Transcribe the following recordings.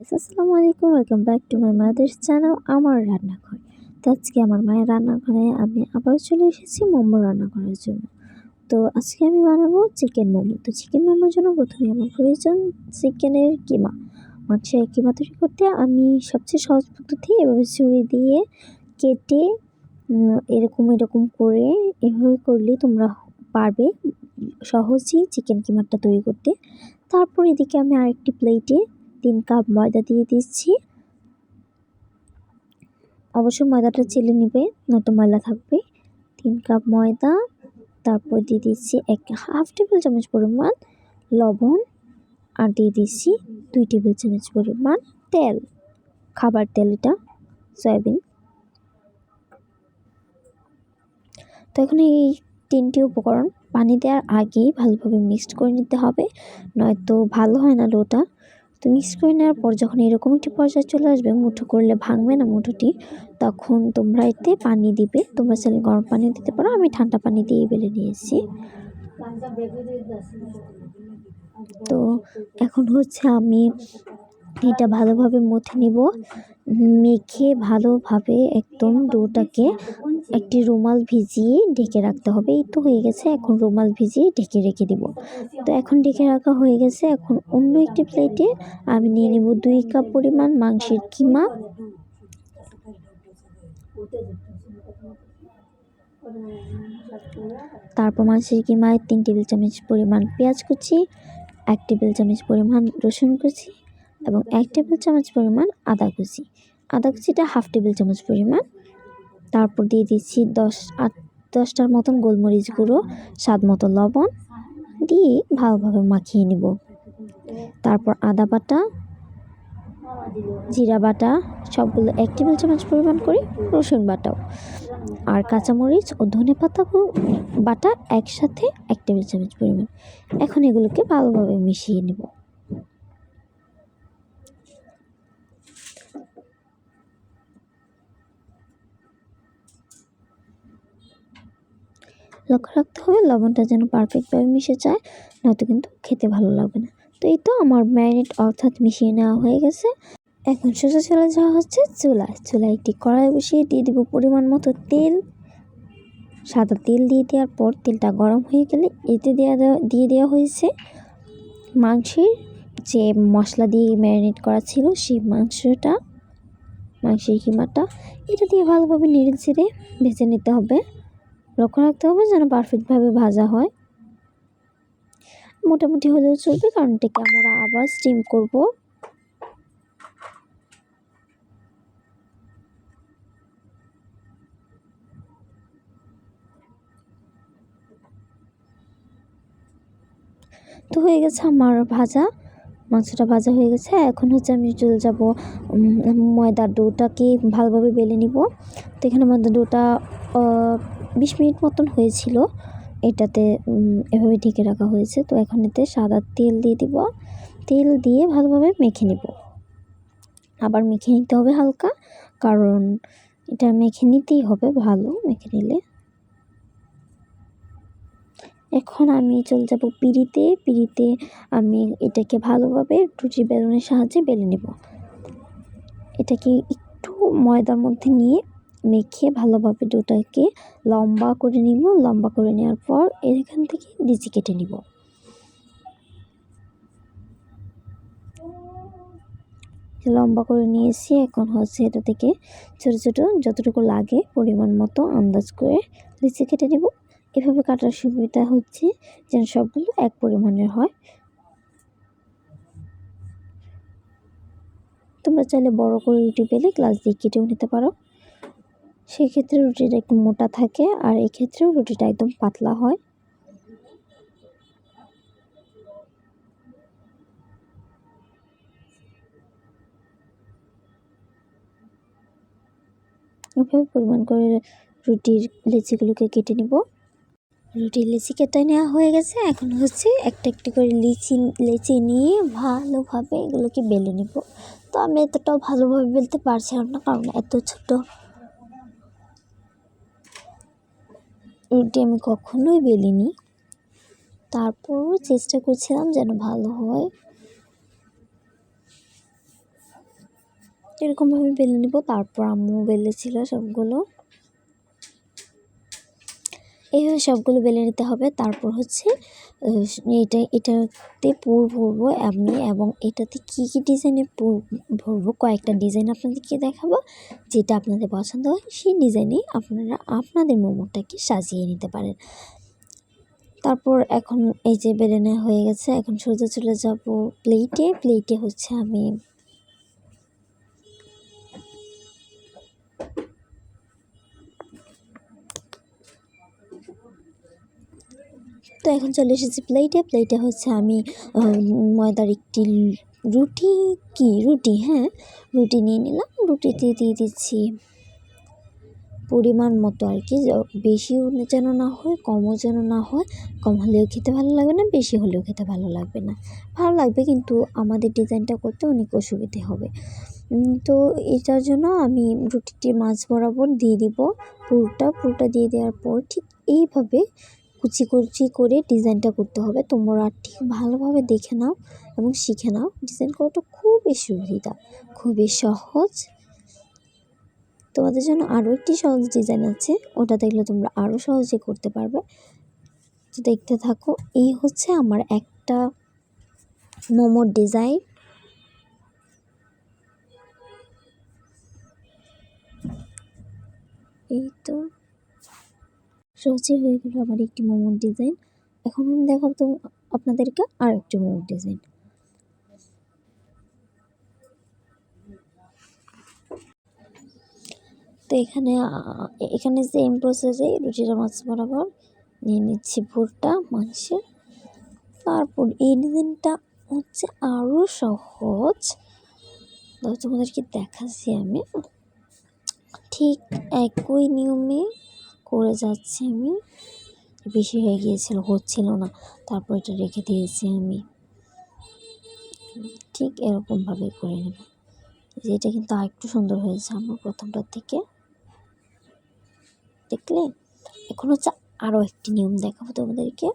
আসসালামু আলাইকুম welcome back to my mother's channel আমার রান্নাঘর তো আজকে আমার মায়ের রান্নাঘরে আমি আবার চলে এসেছি মোমো রান্না করার জন্য। তো আজকে আমি বানাবো চিকেন মোমো। তো চিকেন মোমোর জন্য প্রথমে আমার প্রয়োজন চিকেনের কিমা। মাংসের কিমা তৈরি করতে আমি সবচেয়ে সহজ পদ্ধতি এভাবে ছুরি দিয়ে কেটে এরকম এরকম করে এভাবে করলেই তোমরা পারবে সহজেই চিকেন কিমাটা তৈরি করতে। তারপর এদিকে আমি আরেকটি প্লেটে তিন কাপ ময়দা দিয়ে দিচ্ছি। অবশ্যই ময়দাটা চেলে নেবে, নয়তো ময়লা থাকবে। তিন কাপ ময়দা, তারপর দিয়ে দিচ্ছি এক হাফ টেবিল চামচ পরিমাণ লবণ আর দিয়ে দিচ্ছি দুই টেবিল চামচ পরিমাণ তেল, খাবার তেল এটা, সয়াবিন। তো এখন এই তিনটি উপকরণ পানি দেওয়ার আগেই ভালোভাবে মিক্সড করে নিতে হবে, নয়তো ভালো হয় না ডোটা তো মিক্স করে নেওয়ার পর যখন এরকম একটি পর্যায়ে চলে আসবে, মুঠো করলে ভাঙবে না মুঠোটি, তখন তোমরা এতে পানি দিবে। তোমরা চাইলে গরম পানি দিতে পারো। আমি ঠান্ডা পানি দিয়ে বেলে নিয়েছি। তো এখন হচ্ছে আমি এটা ভালোভাবে মুথে নিব। মেখে ভালোভাবে একদম ডোটাকে একটি রুমাল ভিজিয়ে ঢেকে রাখতে হবে। এই তো হয়ে গেছে, এখন রুমাল ভিজিয়ে ঢেকে রেখে দিব। তো এখন ঢেকে রাখা হয়ে গেছে, এখন অন্য একটি প্লেটে আমি নিয়ে নেব দুই কাপ পরিমাণ মাংসের কিমা। তারপর মাংসের কিমায় তিন টেবিল চামচ পরিমাণ পেঁয়াজ কুচি, এক টেবিল চামচ পরিমাণ রসুন কুচি এবং এক টেবিল চামচ পরিমাণ আদা কুচি। আদা কুচিটা হাফ টেবিল চামচ পরিমাণ। তারপর দিয়ে দিচ্ছি দশ আট, দশটার মতন গোলমরিচ গুঁড়ো, স্বাদ মতো লবণ। দিয়ে ভালোভাবে মাখিয়ে নিব। তারপর আদা বাটা, জিরা বাটা, সবগুলো এক টেবিল চামচ পরিমাণ করে রসুন বাটাও। আর কাঁচামরিচ ও ধনে পাতা বাটা একসাথে এক টেবিল চামচ পরিমাণ। এখন এগুলোকে ভালোভাবে মিশিয়ে নেব। লক্ষ্য রাখতে হবে, লবণটা যেন পারফেক্টভাবে মিশে যায়, নয়তো কিন্তু খেতে ভালো লাগবে না। তো এই তো আমার ম্যারিনেট অর্থাৎ মিশিয়ে নেওয়া হয়ে গেছে। এখন সোজা চলে যাওয়া হচ্ছে চুলায়। চুলায় একটি কড়াই বসিয়ে দিয়ে দেবো পরিমাণ মতো তেল। সাদা তেল দিয়ে দেওয়ার পর তেলটা গরম হয়ে গেলে এতে দেওয়া, দিয়ে দেওয়া হয়েছে মাংসের যে মশলা দিয়ে ম্যারিনেট করা ছিল সেই মাংসটা, মাংসের কিমাটা। এটা দিয়ে ভালোভাবে নেড়ে ছেড়ে ভেজে নিতে হবে। লক্ষ্য রাখতে হবে যেন পারফেক্টভাবে ভাজা হয়। মোটামুটি হলেও চলবে, কারণ এটাকে আমরা আবার স্টিম করব। তো হয়ে গেছে আমার ভাজা, মাংসটা ভাজা হয়ে গেছে। এখন হচ্ছে আমি চলে যাব ময়দার ডোটাকে ভালোভাবে বেলে নিব। তো এখানে ময়দার ডোটা বিশ মিনিট মতন হয়েছিল। এটাতে এভাবে ঢেকে রাখা হয়েছে। তো এখন এতে সাদা তেল দিয়ে দিব। তেল দিয়ে ভালোভাবে মেখে নিব। আবার মেখে নিতে হবে হালকা, কারণ এটা মেখে নিতেই হবে ভালো, মেখে নিলে। এখন আমি চলে যাব পিড়িতে। পিড়িতে আমি এটাকে ভালোভাবে রুটি বেলুনের সাহায্যে বেলে নেব। এটাকে একটু ময়দার মধ্যে নিয়ে মেখে ভালোভাবে ডোটাকে লম্বা করে নিব। লম্বা করে নেওয়ার পর এখান থেকে লিচি কেটে নিব। লম্বা করে নিয়েছি। এখন হচ্ছে এটা থেকে ছোট ছোট যতটুকু লাগে পরিমাণ মতো আন্দাজ করে লিচি কেটে নেব। এভাবে কাটার সুবিধা হচ্ছে যেন সবগুলো এক পরিমাণের হয়। তোমরা চাইলে বড় করে রুটি পেলে গ্লাস দিয়ে কেটেও নিতে পারো। সেক্ষেত্রে রুটিটা একটু মোটা থাকে আর এক্ষেত্রেও রুটিটা একদম পাতলা হয়। এভাবে পরিমাণ করে রুটির লেচিগুলোকে কেটে নিব। রুটির লিচি কেটে নেওয়া হয়ে গেছে। এখন হচ্ছে একটা একটি করে লিচি, লেচি নিয়ে ভালোভাবে এগুলোকে বেলে নিব। তো আমি এতটাও ভালোভাবে বেলতে পারছিলাম না, কারণ এত ছোট রুটি আমি কখনোই বেলিনি। তারপরও চেষ্টা করছিলাম যেন ভালো হয়। এরকমভাবে বেলে নেব, তারপর আম্মু বেলেছিল সবগুলো। এইভাবে সবগুলো বেলে নিতে হবে। তারপর হচ্ছে এটা এটাতে পুর ভরবো আমি এবং এটাতে কী কী ডিজাইনে পুর ভরবো কয়েকটা ডিজাইন আপনাদেরকে দেখাবো। যেটা আপনাদের পছন্দ হয়, সেই ডিজাইনে আপনারা আপনাদের মোমোটাকে সাজিয়ে নিতে পারেন। তারপর এখন এই যে বেলে নেওয়া হয়ে গেছে, এখন সোজা চলে যাব প্লেটে প্লেটে হচ্ছে আমি তো এখন চলে এসেছি প্লেটে প্লেটে হচ্ছে আমি ময়দার একটি রুটি কি? রুটি হ্যাঁ? রুটি নিয়ে নিলাম। রুটিতে দিয়ে দিচ্ছি পরিমাণ মতো আর কি। বেশিও যেন না হয়, কমও যেন না হয়। কম হলেও খেতে ভালো লাগবে না, বেশি হলেও খেতে ভালো লাগবে না। ভালো লাগবে কিন্তু আমাদের ডিজাইনটা করতে অনেক অসুবিধে হবে। তো এটার জন্য আমি রুটিটির মাছ বরাবর দিয়ে দিব। পুরোটা পুরোটা দিয়ে দেওয়ার পর ঠিক এইভাবে কুচি কুচি করে ডিজাইনটা করতে হবে। তোমরা ঠিক ভালোভাবে দেখে নাও এবং শিখে নাও। ডিজাইন করাটা খুবই সুবিধা, খুবই সহজ। তোমাদের জন্য আরও একটি সহজ ডিজাইন আছে, ওটা দেখলে তোমরা আরও সহজে করতে পারবে। তো দেখতে থাকো, এই হচ্ছে আমার একটা মোমোর ডিজাইন। এই তো সহজে হয়ে গেল আমার একটি মোমোর ডিজাইন। এখন আমি দেখাবো আপনাদেরকে আর একটি মোমোর ডিজাইন। তো এখানে এখানে সেম প্রসেসে রুটিটা মাছ বরাবর নিয়ে নিচ্ছি ভুরটা মাংসের। তারপর এই ডিজাইনটা হচ্ছে আরও সহজ। তোমাদেরকে দেখাচ্ছি আমি। ঠিক একই নিয়মে করে যাচ্ছি আমি। বেশি হয়ে গিয়েছিল, হচ্ছিল না। তারপর এটা রেখে দিয়েছি আমি। ঠিক এরকমভাবে করে নেব। এটা কিন্তু আরেকটু সুন্দর হয়েছে আমার প্রথমটার থেকে। দেখলে? এখন হচ্ছে আরও একটি নিয়ম দেখাবো তোমাদেরকে।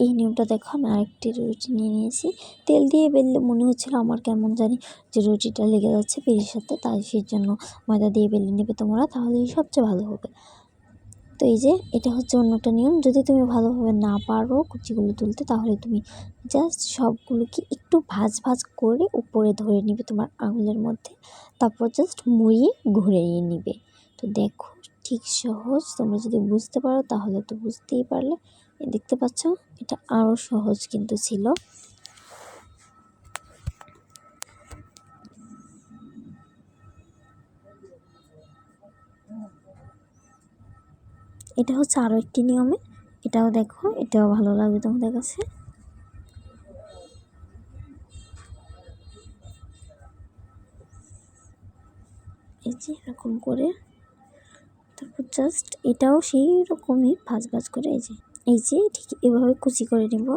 এই নিয়মটা দেখো, আমি আরেকটি রুটি নিয়ে নিয়েছি। তেল দিয়ে বেললে মনে হচ্ছিল আমার কেমন জানি যে রুটিটা লেগে যাচ্ছে পেরির সাথে, তাই সেই জন্য ময়দা দিয়ে বেলে নেবে তোমরা, তাহলেই সবচেয়ে ভালো হবে। তো এই যে, এটা হচ্ছে অন্য একটা নিয়ম। যদি তুমি ভালোভাবে না পারো কুচিগুলো তুলতে, তাহলে তুমি জাস্ট সবগুলোকে একটু ভাজ ভাজ করে উপরে ধরে নিবে তোমার আঙুলের মধ্যে, তারপর জাস্ট মুড়িয়ে ঘুরিয়ে নিবে। তো দেখো, ঠিক সহজ। তোমরা যদি বুঝতে পারো, তাহলে তো বুঝতেই পারলে। দেখতে পাচ্ছ? এটা আরও সহজ কিন্তু ছিল। এটা হচ্ছে আরও একটি নিয়মে। এটাও দেখো, এটাও ভালো লাগবে তোমাদের কাছে। এই যে এরকম করে, তারপর জাস্ট এটাও সেই রকমই ভাজ ভাজ করে, এই যে। এই যে ঠিক এভাবে কুচি করে নেব।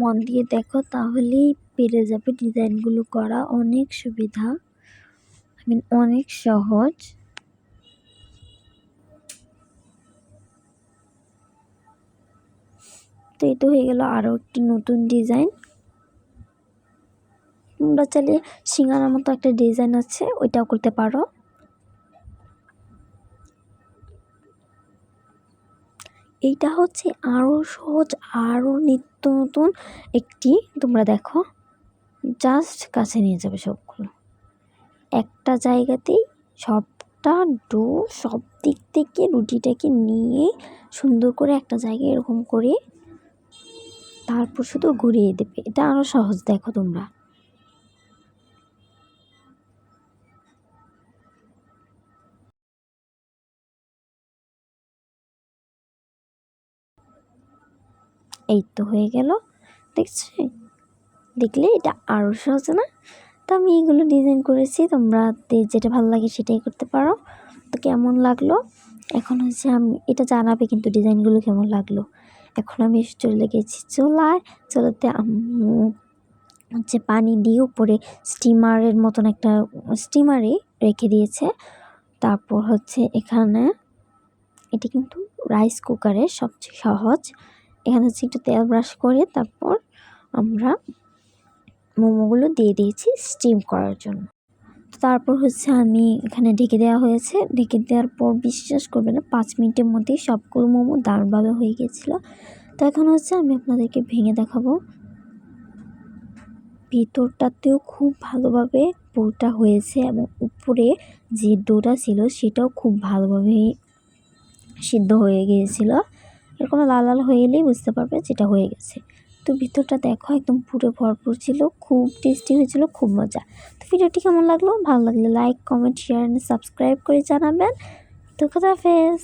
মন দিয়ে দেখো, তাহলেই পেরে যাবে ডিজাইনগুলো করা অনেক সুবিধা। আই মিন অনেক সহজ। তো এই তো হয়ে গেল আরও একটি নতুন ডিজাইন। তোমরা চাইলে সিঙ্গারার মতো একটা ডিজাইন আছে, ওইটাও করতে পারো। এইটা হচ্ছে আরও সহজ আরও নিত্য নতুন একটি, তোমরা দেখো জাস্ট কাছে নিয়ে যাবে সবগুলো। একটা জায়গাতেই সবটা ডো সব দিক থেকে রুটিটাকে নিয়ে সুন্দর করে একটা জায়গায় এরকম করে তারপর শুধু ঘুরিয়ে দেবে। এটা আরও সহজ, দেখো তোমরা। এই তো হয়ে গেল, দেখছি? দেখলে এটা আরও সহজ না? তো আমি এইগুলো ডিজাইন করেছি, তোমরা যেটা ভালো লাগে সেটাই করতে পারো। তো কেমন লাগল? এখন হচ্ছে আমি, এটা জানাবে কিন্তু ডিজাইনগুলো কেমন লাগল। এখন আমি চলে গেছি চোলায়, চোলাতে হচ্ছে পানি দিয়ে উপরে স্টিমারের মতন একটা স্টিমারে রেখে দিয়েছে। তারপর হচ্ছে এখানে, এটি কিন্তু রাইস কুকারের সবচেয়ে সহজ। এখানে হচ্ছে একটু তেল ব্রাশ করে তারপর আমরা মোমোগুলো দিয়ে দিয়েছি স্টিম করার জন্য। তারপর হচ্ছে আমি এখানে ঢেকে দেওয়া হয়েছে। ঢেকে দেওয়ার পর বিশ্বাস করবে না, পাঁচ মিনিটের মধ্যেই সবগুলো মোমো দারুণভাবে হয়ে গেছিল। তো এখন হচ্ছে আমি আপনাদেরকে ভেঙে দেখাবো। ভিতরটাতেও খুব ভালোভাবে পুরটা হয়েছে এবং উপরে যে ডোটা ছিল সেটাও খুব ভালোভাবে সিদ্ধ হয়ে গিয়েছিল। এরকম লাল লাল হয়ে এলেই বুঝতে পারবে যেটা হয়ে গেছে। তো ভিতরটা দেখো, একদম পুরো ভরপুর ছিল, খুব টেস্টি হয়েছিল, খুব মজা। তো ভিডিওটি কেমন লাগল? ভালো লাগলে like comment share and subscribe করে জানাবেন। তো খুদাফেজ